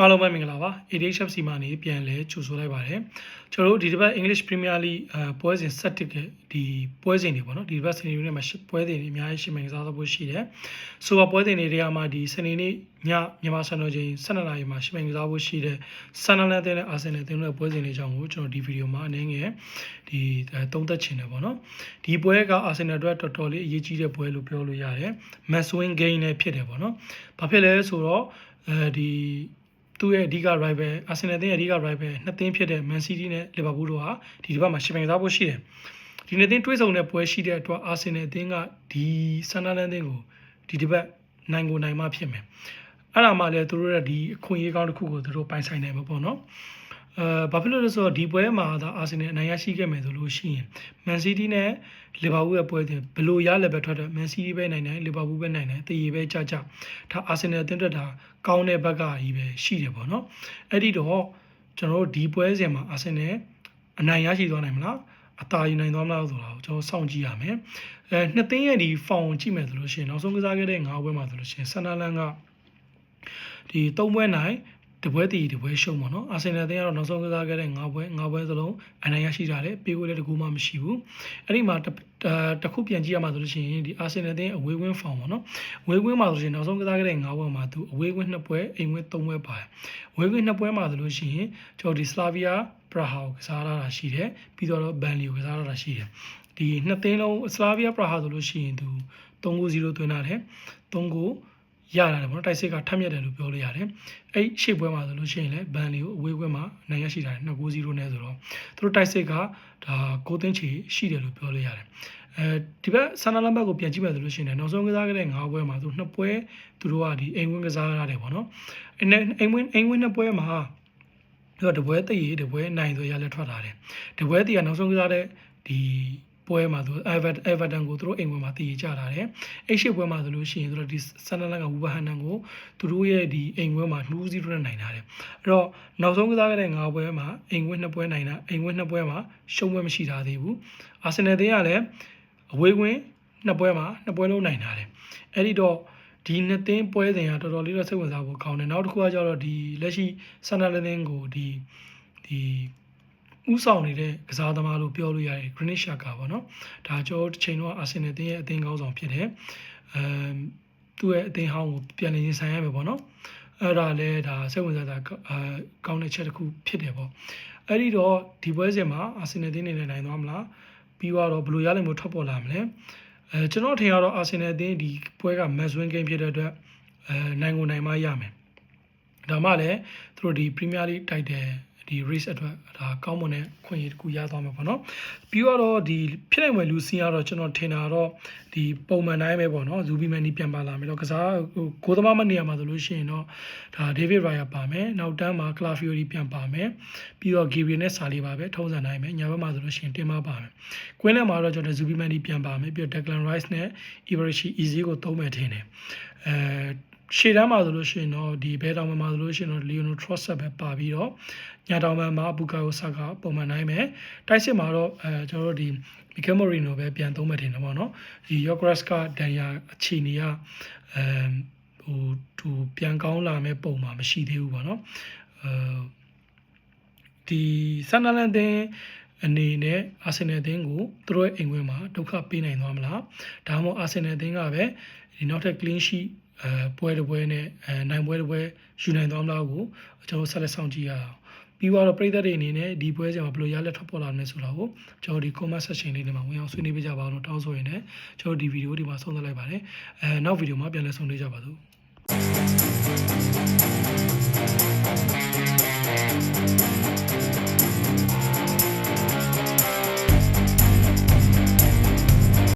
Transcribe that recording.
အားလုံးပဲမင်္ဂလာပါ ADHFC မှာနေပြန်လဲကြိုဆိုလိုက်ပါတယ်ကျွန်တော်တို့ဒီတစ်ပတ် English Premier League အဲပွဲစဉ်7တက်ကဒီပွဲစဉ်တွေပေါ့နော်ဒီတစ်ပတ်စနေနေ့မှာပွဲစဉ်တွေအများကြီးရှင်းမှန်ကစားသဖို့ရှိတယ်ဆိုတော့ပွဲစဉ်တွေတွေကမှဒီစနေနေ့ညမြန်မာစံတော်ချိန်12နာရီမှာရှင်းမှန်ကစားဖို့ရှိတဲ့ဆန်နလန်တဲ့အာဆင်နယ်တင်တဲ့ပွဲစဉ်တွေကြောင့်ကိုကျွန်တော်ဒီဗီဒီယိုမှာအနေငယ်ဒီသုံးသက်ချင်တယ်ပေါ့နော်ဒီပွဲကအာဆင်နယ်အတွက်တော်တော်လေးအရေးကြီးတဲ့ပွဲလို့ပြောလို့ရတယ် must win game နဲ့ဖြစ်တယ်ပေါ့နော်ဘာဖြစ်လဲဆိုတော့အဲဒီ သူ့ရဲ့အဓိက rival အာဆင်နယ်ရဲ့အဓိက rival နှစ်သင်းဖြစ်တဲ့ Man City နဲ့ Liverpool တို့ဟာဒီတစ်ပတ်မှာရှင်ပင်ကစားဖို့ရှိတယ်။ဒီနှစ်သင်းတွဲဆုံတဲ့ပွဲရှိတဲ့အတွက်အာဆင်နယ်အသင်းကဒီဆန်နာလန်အသင်းကိုဒီတစ်ပတ်နိုင်ကိုနိုင်မှဖြစ်မယ်။အဲ့ဒါမှလည်းသူတို့ရဲ့ဒီအခွင့်အရေးကောင်းတစ်ခုကိုသူတို့ပိုင်ဆိုင်နိုင်မှာပေါ့နော်။ အဲဘာဖြစ်လို့လဲဆိုတော့ဒီပွဲမှာသာအာဆင်နယ်အနိုင်ရရှိခဲ့မယ်ဆိုလို့ရှိရင် Man City နဲ့လီဗာပူးရဲ့ပွဲတင်ဘယ်လိုရလဲပဲထွက်တယ် Man City ပဲနိုင်နိုင်လီဗာပူးပဲနိုင်နိုင်တည်ရပဲကြကြဒါအာဆင်နယ်အသင်းတက်တာကောင်းတဲ့ဘက်ကကြီးပဲရှိတယ်ပေါ့နော်အဲ့ဒီတော့ကျွန်တော်တို့ဒီပွဲစဉ်မှာအာဆင်နယ်အနိုင်ရရှိသွားနိုင်မလားအသာယူနိုင်သွားမလားဆိုတာကိုကျွန်တော်စောင့်ကြည့်ရမယ်အဲနှစ်သိန်းရဲ့ဒီဖောင်ကြည့်မယ်ဆိုလို့ရှိရင်နောက်ဆုံးကစားခဲ့တဲ့၅ပွဲမှာဆိုလို့ရှိရင်ဆန်နာလန်ကဒီ၃ပွဲနိုင် တပွဲတည်တပွဲရှုံးပါတော့အာဆင်နယ်အသင်းကတော့နောက်ဆုံးကစားခဲ့တဲ့၅ပွဲ၅ပွဲစလုံးအနိုင်ရရှိတာလေပေးကိုလည်းတကူမှမရှိဘူးအဲ့ဒီမှာတခုပြန်ကြည့်ရမှာဆိုလို့ရှိရင်ဒီအာဆင်နယ်အသင်းအဝေးဝင်းဖောင်ပါတော့အဝေးဝင်းမှာဆိုရှင်နောက်ဆုံးကစားခဲ့တဲ့၅ပွဲမှာသူအဝေးဝင်း2ပွဲအိမ်ဝင်း3ပွဲပါတယ်အဝေးဝင်း2ပွဲမှာဆိုလို့ရှိရင်ကျွန်တော်ဒီစလာဗီယာဘရာဟာကိုကစားရတာရှိတယ်ပြီးတော့ဘန်လီကိုကစားရတာရှိတယ်ဒီနှစ်သိန်းလုံးစလာဗီယာဘရာဟာဆိုလို့ရှိရင်သူ3-0သွင်းတာတယ်3-0 ရလာတယ်ပေါ့နော်တိုက်စစ်ကထပ်မြက်တယ်လို့ပြောလို့ရတယ်အဲ့ရှေ့ပွဲမှာဆိုလို့ရှိရင်လည်းဘန်လီကိုအဝေးပွဲမှာနိုင်ရရှိတာ2-0နဲ့ဆိုတော့သူတို့တိုက်စစ်ကဒါကိုသိန်းချီရှိတယ်လို့ပြောလို့ရတယ်အဲဒီဘက်ဆန်နာလမ်ဘက်ကိုပြန်ကြည့်မယ်ဆိုလို့ရှိရင်နောက်ဆုံးကစားခဲ့တဲ့9ပွဲမှာသူနှစ်ပွဲသူတို့ကဒီအိမ်ဝင်းကစားရတယ်ပေါ့နော်အိမ်ဝင်းအိမ်ဝင်းနှစ်ပွဲမှာပြီးတော့တပွဲတည်ရတပွဲနိုင်ဆိုရလဲထွက်လာတယ်တပွဲတည်ကနောက်ဆုံးကစားတဲ့ဒီ ပွဲမှာသူ Everton Everton ကိုသူတို့အိမ်ပွဲမှာတည်ကြတာတယ်အဲ့ရှိပွဲမှာဆိုလို့ရှိရင်သူတို့ဒီဆန်နလန်ကဝူဘဟန်နန်ကိုသူတို့ရဲ့ဒီအိမ်ပွဲမှာ2-0နဲ့နိုင်တာတယ်အဲ့တော့နောက်ဆုံးကစားခဲ့တဲ့၅ပွဲမှာအိမ်ပွဲ2ပွဲနိုင်တာအိမ်ပွဲ2ပွဲမှာရှုံးပွဲမရှိတာသေးဘူးအာဆင်နယ်သေးကလည်းအဝေးကွင်း2ပွဲမှာ2ပွဲလုံးနိုင်တာတယ်အဲ့ဒီတော့ဒီနှစ်သင်းပွဲစဉ်ကတော်တော်လေးတော့စိတ်ဝင်စားဖို့ကောင်းတယ်နောက်တစ်ခုကကျတော့ဒီလက်ရှိဆန်နလန်ကိုဒီဒီ ဥဆောင်နေတဲ့ကစားသမားလို့ပြောလို့ရတယ် Granit Xhaka ပေါ့နော်ဒါကျော်တစ်ချိန်တော့အာဆင်နယ်တင်းရဲ့အသင်းကောင်းဆောင်ဖြစ်တယ်အမ်သူ့ရဲ့အသင်းဟောင်းကိုပြန်လည်ရင်ဆိုင်ရမယ်ပေါ့နော်အဲ့ဒါလည်းဒါစိတ်ဝင်စားတာအာကောင်းတဲ့ချက်တစ်ခုဖြစ်တယ်ပေါ့အဲ့ဒီတော့ဒီပွဲစဉ်မှာအာဆင်နယ်တင်းနေနဲ့နိုင်သွားမလားပြီးတော့ဘယ်လိုရလိမ့်မယ်ထွက်ပေါ်လာမလဲအဲကျွန်တော်ထင်ရတော့အာဆင်နယ်အသင်းဒီပွဲက match win game ဖြစ်တဲ့အတွက်အဲနိုင်ကိုနိုင်မရမယ်ဒါမှလည်းသူတို့ဒီ Premier League title ဒီ race အတွက်ဒါကောင်းမွန်တဲ့ခွင့်ရတစ်ခုရသွားမှာပေါ့နော်ပြီးတော့ဒီဖြစ်နိုင်မယ်လူစီကတော့ကျွန်တော်ထင်တာတော့ဒီပုံမှန်တိုင်းပဲပေါ့နော်ဇူဘီမန်နီပြန်ပါလာမယ်တော့ကစားဟိုကိုသမားမနေရာမှာဆိုလို့ရှိရင်တော့ဒါဒေးဗစ်ရိုင်ယာပါမယ်နောက်တန်းမှာကလာဖီယိုရီပြန်ပါမယ်ပြီးတော့ဂီဗီနဲ့ဆာလီပါပဲထုံးစံတိုင်းပဲညာဘက်မှာဆိုလို့ရှိရင်တင်မပါမယ်ကွင်းထဲမှာတော့ကျွန်တော်ဇူဘီမန်နီပြန်ပါမယ်ပြီးတော့ဒက်ဂလန်ရိုက်စ်နဲ့အီဗရီရှီအီဇီကိုသုံးမယ်ထင်တယ်အဲ ရှေ့တန်းမှာဆိုလို့ရှိရင်တော့ဒီဘဲတောင်မှာဆိုလို့ရှိရင်တော့လီယိုနိုထရော့ဆက်ပဲပါပြီးတော့ညာတောင်မှာဘူကာယိုဆာကပုံမှန်နိုင်မယ်တိုက်စစ်မှာတော့အဲကျွန်တော်တို့ဒီမီကယ်မိုရီနိုပဲပြန်သုံးမှတင်တယ်ပေါ့နော်ဒီယော့ဂရက်စ်ကဒန်ယာအခြေအနေကအဲဟိုသူပြန်ကောင်းလာမဲ့ပုံမှာမရှိသေးဘူးပေါ့နော်အဲဒီဆန်နလန်တင်အနေနဲ့အာဆင်နယ်အသင်းကိုသူတို့ရဲ့အိမ်ဝင်မှာဒုက္ခပေးနိုင်သွားမလားဒါမှမဟုတ်အာဆင်နယ်အသင်းကပဲဒီနောက်ထပ် clean sheet အဲပွဲတစ်ပွဲနဲ့အဲနိုင်ပွဲတစ်ပွဲယူနိုင်သွားမလားကိုကျွန်တော်ဆက်လက်ဆောင်ကြည့်ရအောင်ပြီးတော့ပြည်သက်တွေအနေနဲ့ဒီပွဲစဉ်မှာဘယ်လိုရလက်ထွက်ပေါ်လာမလဲဆိုတာကိုကျွန်တော်ဒီ comment section လေးတွေမှာဝင်အောင်ဆွေးနွေးပေးကြပါအောင်လို့တောင်းဆိုရင်းနဲ့ကျွန်တော်ဒီဗီဒီယိုဒီမှာဆုံးသက်လိုက်ပါတယ်အဲနောက်ဗီဒီယိုမှာပြန်လည်ဆုံတွေ့ကြပါစို့